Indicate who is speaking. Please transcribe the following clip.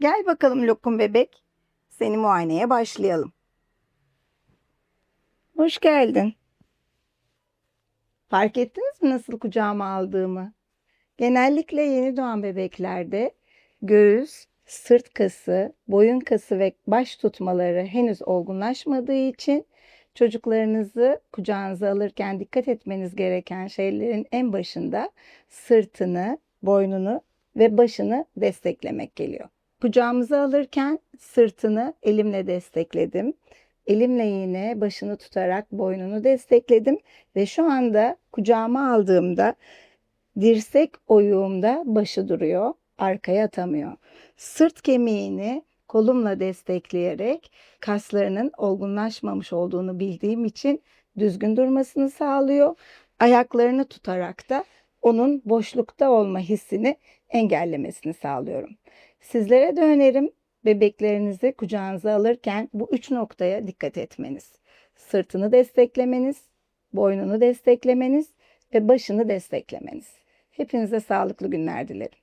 Speaker 1: Gel bakalım lokum bebek. Seni muayeneye başlayalım. Hoş geldin. Fark ettiniz mi nasıl kucağıma aldığımı? Genellikle yeni doğan bebeklerde göğüs, sırt kası, boyun kası ve baş tutmaları henüz olgunlaşmadığı için çocuklarınızı kucağınıza alırken dikkat etmeniz gereken şeylerin en başında sırtını, boynunu ve başını desteklemek geliyor. Kucağımıza alırken sırtını elimle destekledim. Elimle yine başını tutarak boynunu destekledim ve şu anda kucağıma aldığımda dirsek oyuğumda başı duruyor, arkaya atamıyor. Sırt kemiğini kolumla destekleyerek kaslarının olgunlaşmamış olduğunu bildiğim için düzgün durmasını sağlıyor. Ayaklarını tutarak da onun boşlukta olma hissini engellemesini sağlıyorum. Sizlere de önerim bebeklerinizi kucağınıza alırken bu üç noktaya dikkat etmeniz. Sırtını desteklemeniz, boynunu desteklemeniz ve başını desteklemeniz. Hepinize sağlıklı günler dilerim.